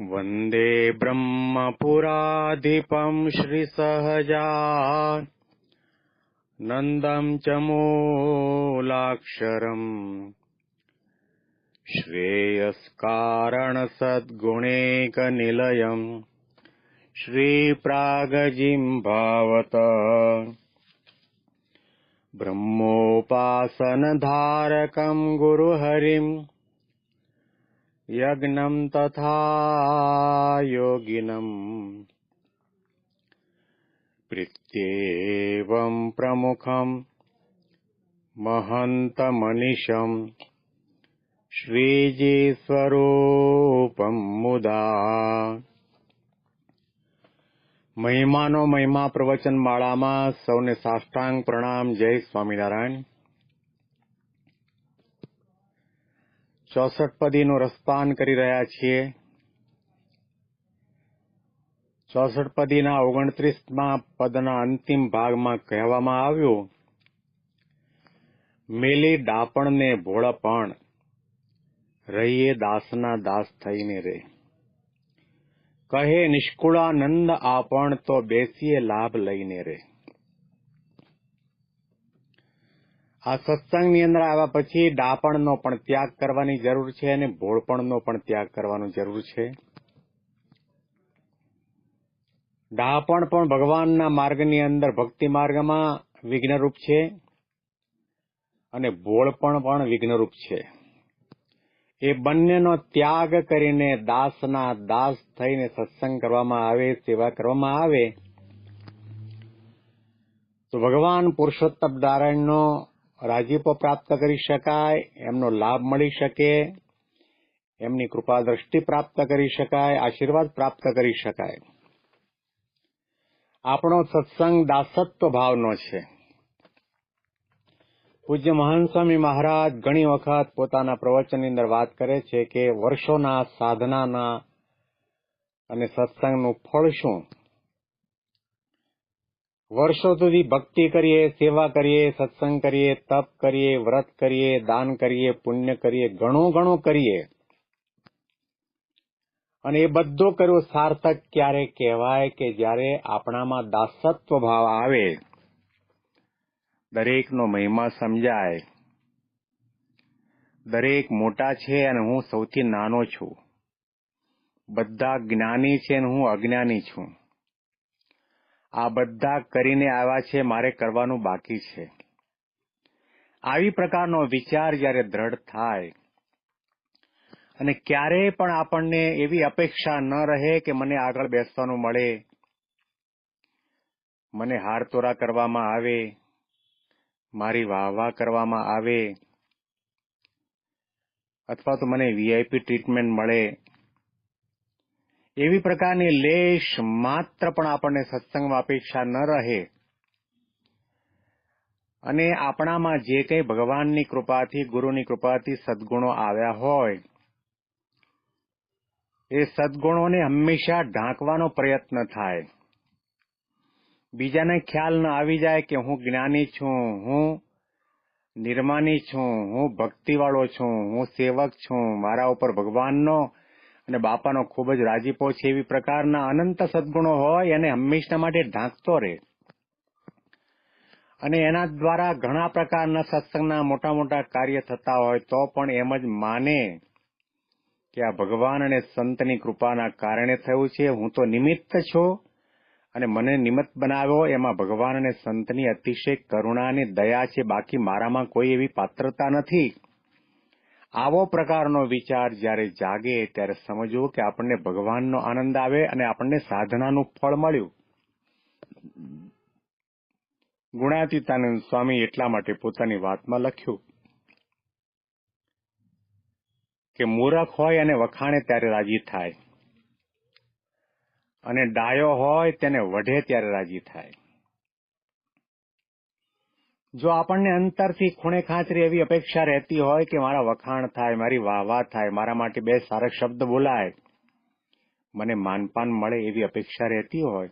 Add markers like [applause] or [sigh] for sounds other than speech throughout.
वन्दे ब्रह्मपुराधिपम् श्रीसहजा नन्दम् च मूलाक्षरम्। श्रेयस्कारणसद्गुणैकनिलयम् श्रीप्रागजिम्भावत। ब्रह्मोपासनधारकम् गुरुहरिम् यज्ञम् तथा योगिनम् प्रीत्येवम् प्रमुखम् महन्तमनिशम् શ્રીજી મુદા મહિમાનો મહિમા પ્રવચન માળામાં સૌને સાષ્ટાંગ પ્રણામ જય સ્વામિનારાયણ ચોસઠ પદીનું રસપાન કરી રહ્યા છીએ. ચોસઠ પદીના ઓગણત્રીસમાં પદના અંતિમ ભાગમાં કહેવામાં આવ્યું, મેલી ડાપણને ભોળપણ, રહીએ દાસના દાસ થઈને રે. કહે નિષ્કુળાનંદ આપણ તો બેસીએ લાભ લઈને રે. આ સત્સંગની અંદર આવ્યા પછી ડાપણનો પણ ત્યાગ કરવાની જરૂર છે અને ભોળપણનો પણ ત્યાગ કરવાનો જરૂર છે. ડાપણ પણ ભગવાનના માર્ગની અંદર ભક્તિ માર્ગમાં વિઘ્નરૂપ છે અને ભોળપણ પણ વિઘ્નરૂપ છે. એ બંનેનો ત્યાગ કરીને દાસના દાસ થઈને સત્સંગ કરવામાં આવે, સેવા કરવામાં આવે, તો ભગવાન પુરુષોત્તમ નારાયણનો રાજીપો પ્રાપ્ત કરી શકાય, એમનો લાભ મળી શકે, એમની કૃપા દ્રષ્ટિ પ્રાપ્ત કરી શકાય, આશીર્વાદ પ્રાપ્ત કરી શકાય. આપણો સત્સંગ દાસત્વ ભાવનો છે. પૂજ્ય મહાન સ્વામી મહારાજ ઘણી વખત પોતાના પ્રવચનની અંદર વાત કરે છે કે વર્ષોના સાધનાના અને સત્સંગનું ફળ શું? વર્ષો સુધી ભક્તિ કરીએ, સેવા કરીએ, સત્સંગ કરીએ, તપ કરીએ, વ્રત કરીએ, દાન કરીએ, પુણ્ય કરીએ, ઘણું ઘણું કરીએ. અને એ બધું કર્યો સાર્થક ક્યારે કહેવાય કે જ્યારે આપણામાં દાસત્વ ભાવ આવે, દરેકનો મહિમા સમજાય. દરેક મોટા છે અને હું સૌથી નાનો છું. બધા જ્ઞાની છે અને હું અજ્ઞાની છું. આ બધા કરીને આવ્યા છે, મારે કરવાનું બાકી છે. આવી પ્રકારનો વિચાર જ્યારે દ્રઢ થાય અને ક્યારેય પણ આપણને એવી અપેક્ષા ન રહે કે મને આગળ બેસવાનું મળે, મને હારતોરા કરવામાં આવે, મારી વાહ વાહ કરવામાં આવે, અથવા તો મને વીઆઈપી ટ્રીટમેન્ટ મળે એવી પ્રકારની લેશ માત્ર પણ આપણને સત્સંગમાં અપેક્ષા ન રહે. અને આપણામાં જે કંઈ ભગવાનની કૃપાથી, ગુરુની કૃપાથી સદગુણો આવ્યા હોય, એ સદગુણોને હંમેશા ઢાંકવાનો પ્રયત્ન થાય. બીજાને ખ્યાલ ન આવી જાય કે હું જ્ઞાની છું, હું નિર્માની છું, હું ભક્તિવાળો છું, હું સેવક છું, મારા ઉપર ભગવાનનો અને બાપાનો ખૂબ જ રાજીપો છે એવી પ્રકારના અનંત સદગુણો હોય એને હંમેશા માટે ઢાંકતો રહે. અને એના દ્વારા ઘણા પ્રકારના સત્સંગના મોટા મોટા કાર્ય થતા હોય તો પણ એમ જ માને કે આ ભગવાન અને સંતની કૃપાના કારણે થયું છે. હું તો નિમિત્ત છું અને મને નિમિત્ત બનાવ્યો. એમાં ભગવાન અને સંતની અતિશય કરુણા અને દયા છે. બાકી મારામાં કોઈ એવી પાત્રતા નથી. આવો પ્રકારનો વિચાર જ્યારે જાગે ત્યારે સમજવું કે આપણને ભગવાનનો આનંદ આવે અને આપણને સાધનાનું ફળ મળ્યું. ગુણાતીતાનંદ સ્વામી એટલા માટે પોતાની વાતમાં લખ્યું કે મૂરખ હોય અને વખાણે ત્યારે રાજી થાય. અને ડાયો હોય તેને વઢે ત્યારે રાજી થાય. જો આપણને અંતરથી ખૂણે ખાંચરી એવી અપેક્ષા રહેતી હોય કે મારા વખાણ થાય, મારી વાહ થાય, મારા માટે બે સારા શબ્દ બોલાય, મને માનપાન મળે એવી અપેક્ષા રહેતી હોય,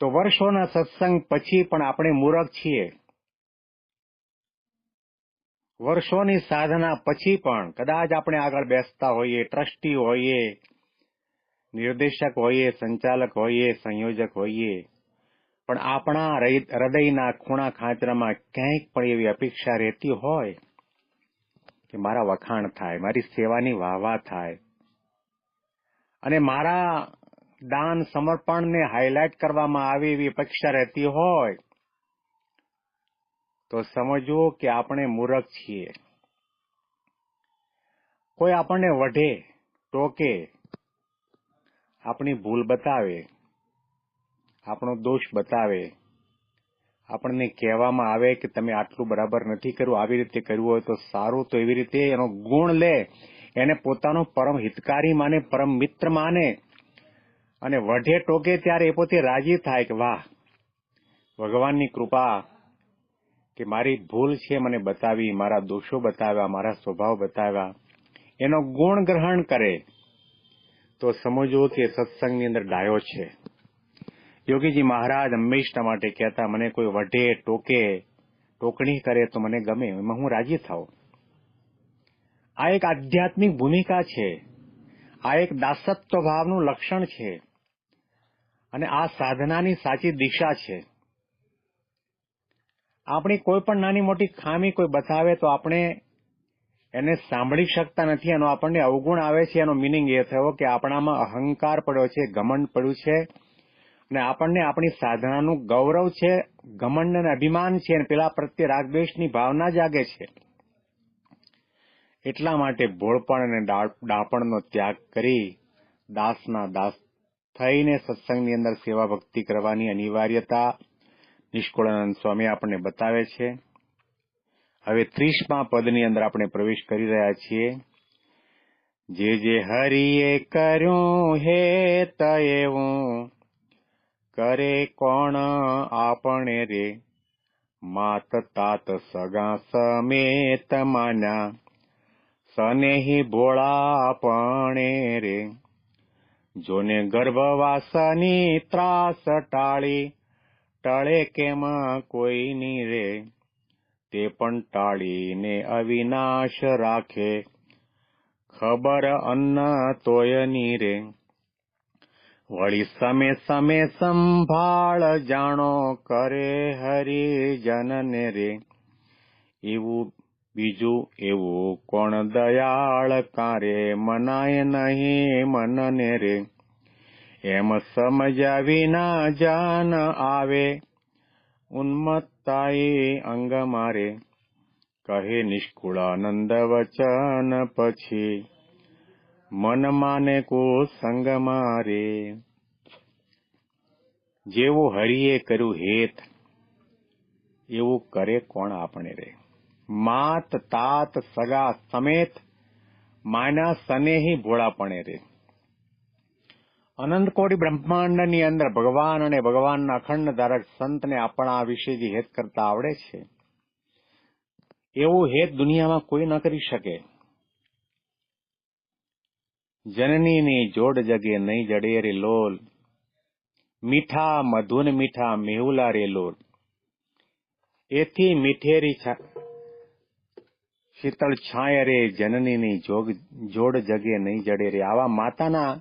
તો વર્ષોના સત્સંગ પછી પણ આપણે મૂરખ છીએ. વર્ષોની સાધના પછી પણ કદાચ આપણે આગળ બેસતા હોઈએ, ટ્રસ્ટી હોઈએ, નિર્દેશક હોઈએ, સંચાલક હોઈએ, સંયોજક હોઈએ પણ આપણા હૃદયના ખૂણા ખાંચરામાં ક્યાંક પણ એવી અપેક્ષા રહેતી હોય કે મારા વખાણ થાય, મારી સેવાની વાહવા થાય. અને મારા દાન સમર્પણને હાઇલાઇટ કરવામાં આવે એવી અપેક્ષા રહેતી હોય, તો સમજવો કે આપણે મૂરખ છીએ. કોઈ આપણને વઢે ટોકે આપણી ભૂલ બતાવે. આપણો દોષ બતાવે. આપણને કહેવામાં આવે કે તમે આટલું બરાબર નથી કર્યું, આવી રીતે કર્યું હોય તો સારું, તો એવી રીતે એનો ગુણ લે. એને પોતાનો પરમ હિતકારી માને, પરમ મિત્ર માને. અને વઢે ટોકે ત્યારે એ પોતે રાજી થાય કે વાહ, ભગવાનની કૃપા કે મારી ભૂલ છે મને બતાવી, મારા દોષો બતાવ્યા, મારા સ્વભાવ બતાવ્યા. એનો ગુણ ગ્રહણ કરે. તો સમજવો કે સત્સંગની અંદર ડાયો છે. યોગીજી મહારાજ હંમેશા માટે કહેતા, મને કોઈ વઢે, ટોકે, ટોકણી કરે તો મને ગમે, એમાં હું રાજી થાઉં. આ એક આધ્યાત્મિક ભૂમિકા છે. આ એક દાસત્વ ભાવનું લક્ષણ છે. અને આ સાધનાની સાચી દિશા છે. આપણી કોઈ પણ નાની મોટી ખામી કોઈ બતાવે તો આપણે એને સાંભળી શકતા નથી, એનો આપણને અવગુણ આવે છે, એનો મિનિંગ એ થયો કે આપણામાં અહંકાર પડ્યો છે, ઘમંડ પડ્યું છે અને આપણને આપણી સાધનાનું ગૌરવ છે, ઘમંડ અને અભિમાન છે અને પેલા પ્રત્યે રાગદ્વેષની ભાવના જાગે છે. એટલા માટે ભોળપણ અને ડાપણનો ત્યાગ કરી દાસના દાસ થઈને સત્સંગની અંદર સેવા ભક્તિ કરવાની અનિવાર્યતા નિષ્કુળાનંદ સ્વામી આપણને બતાવે છે. હવે ત્રીસમા પદની અંદર આપણે પ્રવેશ કરી રહ્યા છીએ. જે જે હરિએ કર્યું હે એવું કરે કોણ આપણે રે? માત તાત સગા સમેત માના, સનેહી ભોળા પણ રે. જોને ગર્ભવાસની ત્રાસ ટાળી, ટળે કેમ કોઈની રે? તે પણ ટાળીને અવિનાશ રાખે. ખબર અન્ન તોયની રે. વળી સમે સમે સંભાળ જાણો કરે હરિજનને રે. એવું બીજું એવું કોણ દયાળ કારે, મનાય નહીં મનને રે. એમ સમજ્યા વિના જાન આવે, ઉન્મત્તાએ અંગ મારે. કહે નિષ્કુળાનંદ વચન પછી મન માને કો સંગ મારે. જેવું હરિએ કર્યું હેત, એવું કરે કોણ આપણે રે? માત તાત સગા સમેત, માના સનેહી ભોળાપણે રે. અનંત કોટી બ્રહ્માંડની અંદર ભગવાન અને ભગવાનના અખંડ ધારક સંતને આપણા વિશે જે હેત કરતા આવડે છે. એવું હેત દુનિયામાં કોઈ ન કરી શકે. જનનીની જોડ જગે નહીં જડે રે લોલ. મીઠા મધુન મીઠા મેહુલા રે લોલ. એથી મીઠેરી શીતળ છાય રે જનનીની જોગ, જોડ જગે નહીં જડે રે. આવા માતાના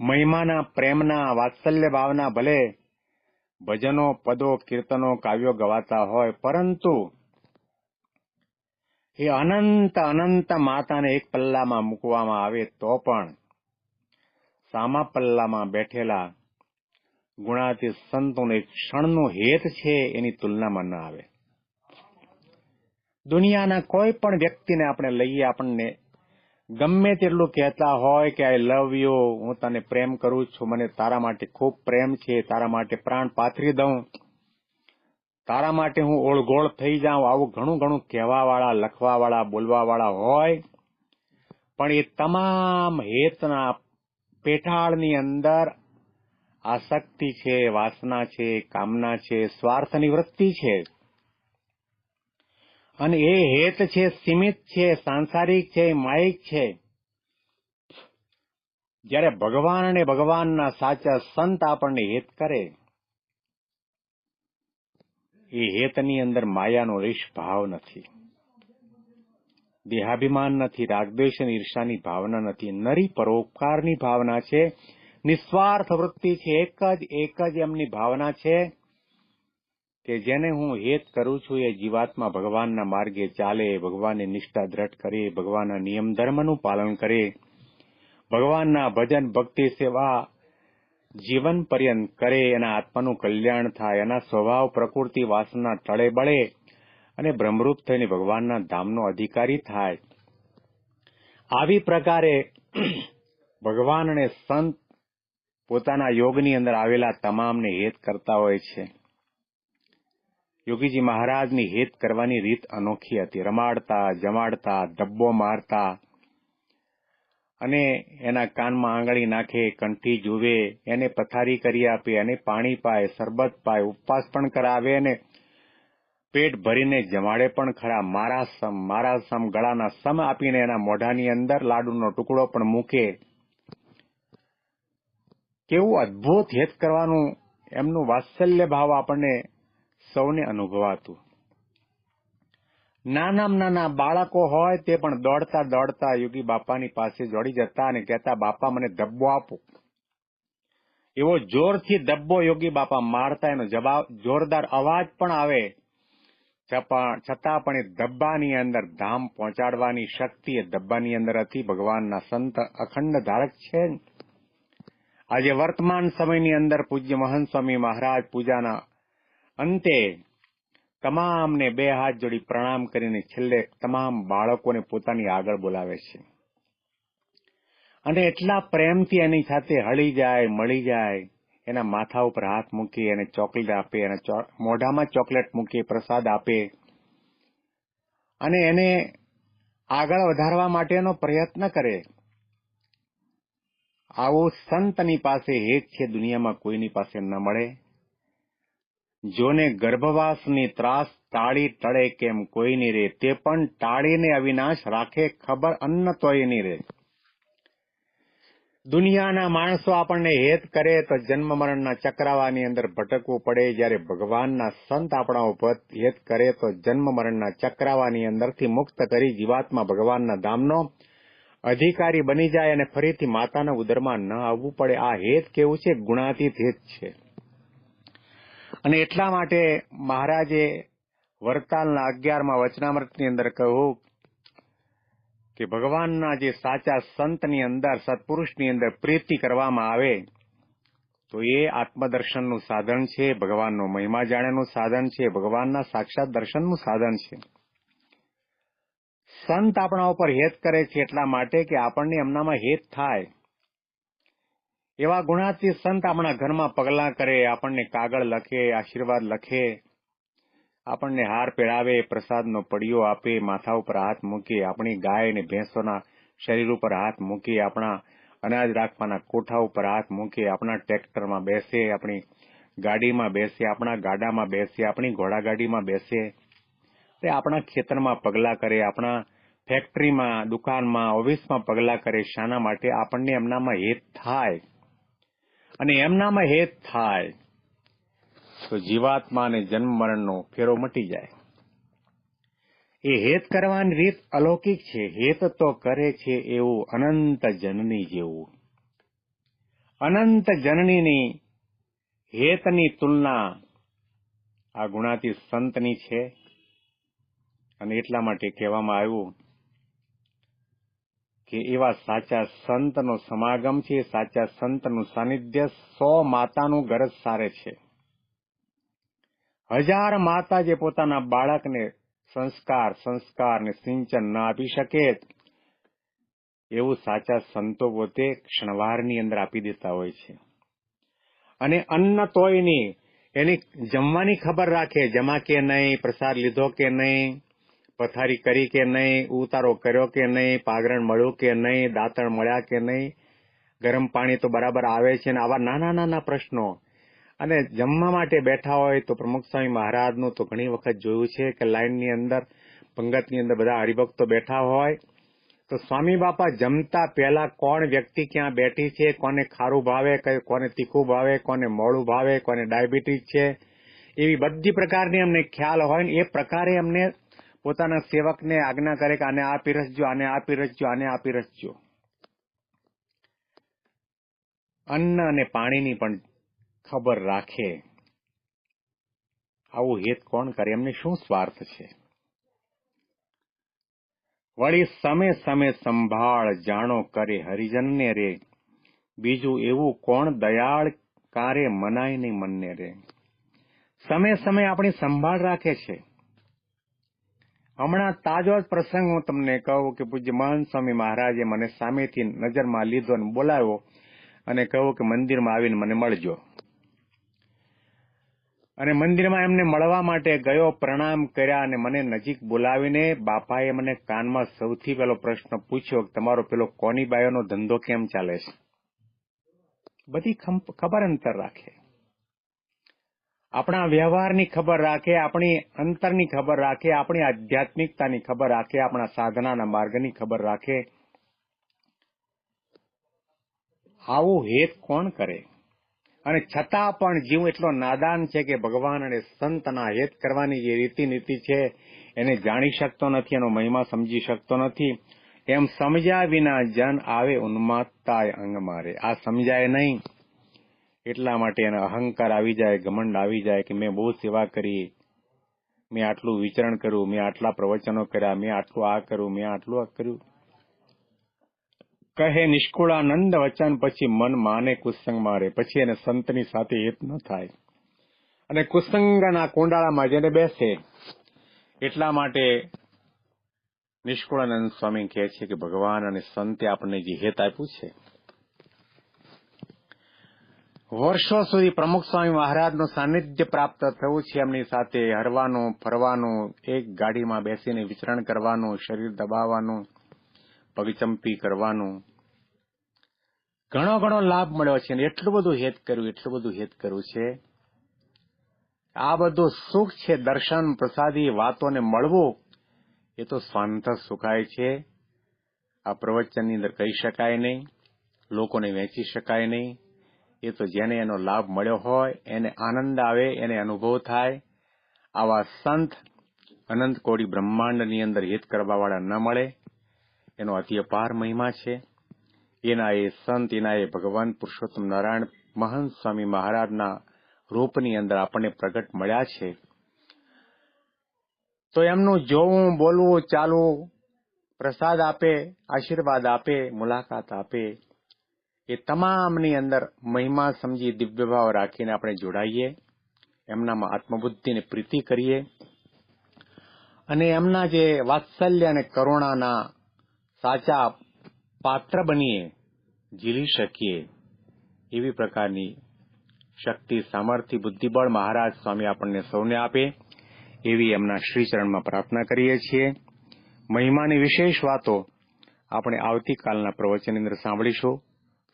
મહિમાના, પ્રેમના, વાત્સલ્ય ભાવના ભલે ભજનો, પદો, કીર્તનો, કાવ્યો ગવાતા હોય, પરંતુ એ અનંત અનંત માતાને એક પલ્લામાં મૂકવામાં આવે તો પણ સામા પલ્લામાં બેઠેલા ગુણાતી સંતોને એક ક્ષણનો હેત છે એની તુલનામાં ન આવે. દુનિયાના કોઈ પણ વ્યક્તિને આપણે લઈએ આપણને ગમે તેટલું કહેતા હોય કે આઈ લવ યુ હું તને પ્રેમ કરું છું, મને તારા માટે ખૂબ પ્રેમ છે, તારા માટે પ્રાણ પાથરી દઉં. તારા માટે હું ઓળગોળ થઈ જાઉં, આવું ઘણું ઘણું કહેવાવાળા, લખવાવાળા, બોલવાવાળા હોય. પણ એ તમામ હેતના પેઠાળની અંદર આસક્તિ છે, વાસના છે, કામના છે, સ્વાર્થની વૃત્તિ છે. અને એ હેત છે, સીમિત છે, સાંસારિક છે, માયિક છે. જ્યારે ભગવાન અને ભગવાનના સાચા સંત આપણને હેત કરે એ હેતની અંદર માયાનો રીષ ભાવ નથી. દેહાભિમાન નથી, રાગદ્વેષ અને ઈર્ષાની ભાવના નથી. નરી પરોપકારની ભાવના છે. નિસ્વાર્થ વૃત્તિ છે. એક જ એક જ એમની ભાવના છે કે જેને હું હેત કરું છું એ જીવાત્મા ભગવાનના માર્ગે ચાલે ભગવાનની નિષ્ઠા દ્રઢ કરે ભગવાનના નિયમ ધર્મનું પાલન કરે. ભગવાનના ભજન, ભક્તિ, સેવા જીવન પર્યંત કરે એના આત્માનું કલ્યાણ થાય, એના સ્વભાવ, પ્રકૃતિ, વાસના તળે બળે અને ભ્રમરૂપ થઈને ભગવાનના ધામનો અધિકારી થાય. આવી પ્રકારે [clears throat] ભગવાન અને સંત પોતાના યોગની અંદર આવેલા તમામને હેત કરતા હોય છે. યોગીજી મહારાજની હેત કરવાની રીત અનોખી હતી. રમાડતા, જમાડતા ડબ્બો મારતા અને એના કાનમાં આંગળી નાખે, કંઠી જુવે એને પથારી કરી આપે અને પાણી પાય, શરબત પાય, ઉપવાસ પણ કરાવે અને પેટ ભરીને જમાડે પણ ખરા. મારા સમ મારા સમ, ગળાના સમ આપીને એના મોઢાની અંદર લાડુનો ટુકડો પણ મૂકે. કેવું અદ્ભુત હેત કરવાનું, એમનું વાત્સલ્ય ભાવ આપણને સૌને અનુભવાતું. નાનામાં નાના બાળકો હોય તે પણ દોડતા દોડતા યોગી બાપાની પાસે જોડી જતા અને કહેતા, બાપા, મને ધબ્બો આપો. એવો જોરથી ધબ્બો યોગી બાપા મારતા, એનો જવાબ, જોરદાર અવાજ પણ આવે. છતાં પણ એ ધબ્બાની અંદર ધામ પહોંચાડવાની શક્તિ, એ ધબ્બાની અંદર હતી. ભગવાનના સંત અખંડ ધારક છે. આજે વર્તમાન સમયની અંદર પૂજ્ય મહંત સ્વામી મહારાજ પૂજાના અંતે તમામને બે હાથ જોડી પ્રણામ કરીને છેલ્લે તમામ બાળકોને પોતાની આગળ બોલાવે છે. અને એટલા પ્રેમથી એની સાથે હળી જાય, મળી જાય, એના માથા ઉપર હાથ મૂકી એને ચોકલેટ આપે, એને મોઢામાં ચોકલેટ મૂકી, પ્રસાદ આપે. અને એને આગળ વધારવા માટેનો પ્રયત્ન કરે. આવો સંતની પાસે હેત છે, દુનિયામાં કોઈની પાસે ન મળે. જોને ગર્ભવાસની ત્રાસ ટાળી ટળે કેમ કોઈની રે, તે પણ ટાળીને અવિનાશ રાખે ખબર અન્ન તોયની રે. દુનિયાના માણસો આપણને હેત કરે તો જન્મ મરણના ચક્રાવાની અંદર ભટકવું પડે. જ્યારે ભગવાનના સંત આપણા ઉપર હેત કરે તો જન્મ મરણના ચક્રાવાની અંદરથી મુક્ત કરી જીવાત્મા ભગવાનના ધામનો અધિકારી બની જાય અને ફરીથી માતાના ઉદરમાં ન આવવું પડે. આ હેત કેવું છે? ગુણાતીત હેત છે. અને એટલા માટે મહારાજે વરતાલના અગિયારમાં વચનામૃતની અંદર કહ્યું કે ભગવાનના જે સાચા સંતની અંદર, સત્પુરુષની અંદર પ્રીતિ કરવામાં આવે, તો એ આત્મદર્શનનું સાધન છે, ભગવાનનો મહિમા જાણ્યાનું સાધન છે, ભગવાનના સાક્ષાત દર્શનનું સાધન છે. સંત આપણા ઉપર હેત કરે છે એટલા માટે કે આપણને એમનામાં હેત થાય. એવા ગુણાતી સંત આપણા ઘરમાં પગલાં કરે, આપણને કાગળ લખે, આશીર્વાદ લખે, આપણને હાર પહેરાવે, પ્રસાદનો પડિયો આપે, માથા ઉપર હાથ મૂકે, આપણી ગાય અને ભેંસોના શરીર ઉપર હાથ મૂકે, આપણા અનાજ રાખવાના કોઠા ઉપર હાથ મૂકે, આપણા ટ્રેક્ટરમાં બેસે, આપણી ગાડીમાં બેસે, આપણા ગાડામાં બેસે, આપણી ઘોડાગાડીમાં બેસે. તે આપણા ખેતરમાં પગલા કરે, આપણા ફેક્ટરીમાં, દુકાનમાં, ઓફિસમાં પગલા કરે, શાના માટે આપણને એમનામાં હેત થાય. અને એમનામાં હેત થાય, તો જીવાત્માને જન્મ મરણનો ફેરો મટી જાય. એ હેત કરવાની રીત અલૌકિક છે. હેત તો કરે છે એવું અનંત જનની જેવું. અનંત જનનીની હેતની તુલના આ ગુણાતી સંતની છે. અને એટલા માટે કહેવામાં આવ્યું કે એવા સાચા સંતનો સમાગમ છે, સાચા સંતનું સાનિધ્ય સો માતાનું ગરજ સારે છે. હજાર માતા જે પોતાના બાળકને સંસ્કાર સંસ્કાર ને સિંચન ન આપી શકે એવું સાચા સંતો પોતે ક્ષણવારની અંદર આપી દેતા હોય છે. અને અન્ન તોય નહીં એની જમવાની ખબર રાખે, જમા કે નહીં, પ્રસાદ લીધો કે નહીં પથારી કરી કે નહીં, ઉતારો કર્યો કે નહીં પાગરણ મળ્યું કે નહીં, દાંતણ મળ્યા કે નહીં. ગરમ પાણી તો બરાબર આવે છે ને આવા નાના નાના પ્રશ્નો. અને જમવા માટે બેઠા હોય તો પ્રમુખ સ્વામી મહારાજનું તો ઘણી વખત જોયું છે કે લાઇનની અંદર, પંગતની અંદર બધા હરિભક્તો બેઠા હોય. તો સ્વામી બાપા જમતા પહેલા કોણ વ્યક્તિ ક્યાં બેઠી છે, કોને ખારું ભાવે કોને તીખું ભાવે, કોને મોડું ભાવે, કોને ડાયાબિટીસ છે, એવી બધી પ્રકારની અમને ખ્યાલ હોય ને એ પ્રકારે અમને પોતાના સેવકને આજ્ઞા કરે કે આને આ પીરસજો આને આ પીરસજો આને આ પીરસજો અન્ન અને પાણીની પણ ખબર રાખે. આવું હેત કોણ કરે? એમને શું સ્વાર્થ છે? વળી સમે સમે સંભાળ, જાણો કરે, હરિજનને રે. બીજું એવું કોણ દયાળ કારે, મનાય નહીં મનને રે. સમય સમય આપણી સંભાળ રાખે છે. હમણાં તાજો જ પ્રસંગ હું તમને કહું કે પૂજ્ય મહંત સ્વામી મહારાજે મને સામેથી નજરમાં લીધો અને બોલાવ્યો અને કહ્યું કે મંદિરમાં આવીને મને મળજો. અને મંદિરમાં એમને મળવા માટે ગયો, પ્રણામ કર્યા અને મને નજીક બોલાવીને બાપાએ મને કાનમાં સૌથી પહેલો પ્રશ્ન પૂછ્યો કે તમારો પેલો કોની બાયોનો ધંધો કેમ ચાલે છે? બધી ખબર અંતર રાખે. આપણા વ્યવહારની ખબર રાખે, આપણી અંતરની ખબર રાખે, આપણી આધ્યાત્મિકતાની ખબર રાખે, આપણા સાધનાના માર્ગની ખબર રાખે. આવું હેત કોણ કરે? અને છતાં પણ જીવ એટલો નાદાન છે કે ભગવાન અને સંતના હેત કરવાની જે રીતિ નીતિ છે, એને જાણી શકતો નથી, એનો મહિમા સમજી શકતો નથી. એમ સમજ્યા વિના જન આવે ઉન્માદતા અંગ મારે. આ સમજાય નહીં. એટલા માટે એને અહંકાર આવી જાય, ઘમંડ આવી જાય કે મેં બહુ સેવા કરી, મેં આટલું વિચરણ કર્યું, મેં આટલા પ્રવચનો કર્યા, મેં આટલું આ કર્યું, મેં આટલું આ કર્યું. કહે નિષ્કુળાનંદ વચન પછી મન માને કુસંગ મારે, પછી એને સંતની સાથે હેત ન થાય. અને કુસંગના કુંડાળામાં જેને બેસે, એટલા માટે નિષ્કુળાનંદ સ્વામી કહે છે કે ભગવાન અને સંતે આપણને જે હેત આપ્યું છે વર્ષો સુધી પ્રમુખ સ્વામી મહારાજનું સાનિધ્ય પ્રાપ્ત થયું છે એમની સાથે હરવાનું, ફરવાનું, એક ગાડીમાં બેસીને વિચરણ કરવાનું, શરીર દબાવવાનું, પગચંપી કરવાનું. ઘણો ઘણો લાભ મળ્યો છે અને એટલું બધું હેત કર્યું, એટલું બધું હેત કર્યું છે. આ બધું સુખ છે, દર્શન, પ્રસાદી, વાતોને મળવું, એ તો સ્વાંત સુખાય છે. આ પ્રવચનની અંદર કહી શકાય નહીં, લોકોને વેચી શકાય નહીં. એ તો જેને એનો લાભ મળ્યો હોય, એને આનંદ આવે, એને અનુભવ થાય. આવા સંત અનંત કોડી બ્રહ્માંડની અંદર હિત કરવાવાળા ન મળે. એનો અતિ અપાર મહિમા છે. એના એ સંત, એના એ ભગવાન પુરુષોત્તમ નારાયણ મહંત સ્વામી મહારાજના રૂપની અંદર આપણને પ્રગટ મળ્યા છે. તો એમનું જોવું, બોલવું, ચાલવું, પ્રસાદ આપે, આશીર્વાદ આપે, મુલાકાત આપે એ તમામની અંદર મહિમા સમજી દિવ્યભાવ રાખીને આપણે જોડાઈએ, એમનામાં આત્મબુદ્ધિને પ્રીતિ કરીએ અને એમના જે વાત્સલ્ય અને કરુણાના સાચા પાત્ર બનીએ, ઝીલી શકીએ એવી પ્રકારની શક્તિ, સામર્થ્ય, બુદ્ધિબળ મહારાજ સ્વામી આપણને સૌને આપે એવી એમના શ્રીચરણમાં પ્રાર્થના કરીએ છીએ. મહિમાની વિશેષ વાતો આપણે આવતીકાલના પ્રવચનની અંદર સાંભળીશું.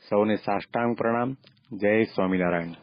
સૌને સાષ્ટાંગ પ્રણામ. જય સ્વામિનારાયણ.